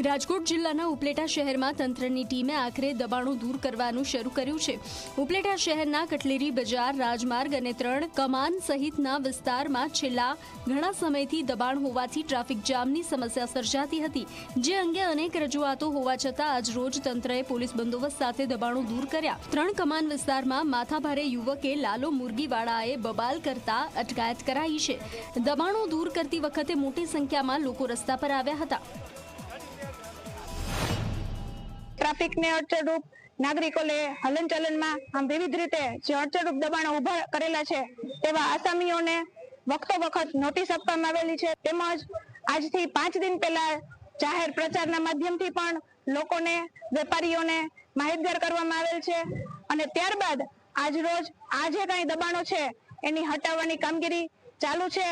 રાજકોટ જિલ્લાના ઉપલેટા શહેરમાં તંત્રની ટીમે આખરે દબાણો દૂર કરવાનું શરૂ કર્યું છે. ઉપલેટા શહેરના કટલેરી બજાર, રાજમાર્ગ અને ત્રણ કમાન સહિતના વિસ્તારમાં છેલ્લા ઘણા સમયથી દબાણ હોવાથી ટ્રાફિક જામની સમસ્યા સર્જાતી હતી. જે અંગે અનેક રજૂઆતો હોવા છતાં આજ રોજ તંત્રએ પોલીસ બંદોબસ્ત સાથે દબાણો દૂર કર્યા. ત્રણ કમાન વિસ્તારમાં માથાભારે યુવકે લાલો મુરગીવાળાએ બબાલ કરતા અટકાયત કરાઈ છે. દબાણો દૂર કરતી વખતે મોટી સંખ્યામાં લોકો રસ્તા પર આવ્યા હતા. ટ્રાફિકને અડચણરૂપ નાગરિકોને હલનચલનમાં આમ વિવિધ રીતે જે અડચણરૂપ દબાણો ઊભા કરેલા છે તેવા આસામીઓને વખતો વખત નોટિસ આપવામાં આવેલી છે. તેમજ આજથી પાંચ દિન પહેલા જાહેર પ્રચારના માધ્યમથી પણ લોકોને, વેપારીઓને માહિતગાર કરવામાં આવેલ છે અને ત્યારબાદ આજ રોજ આ જે કાંઈ દબાણો છે એની હટાવવાની કામગીરી ચાલુ છે.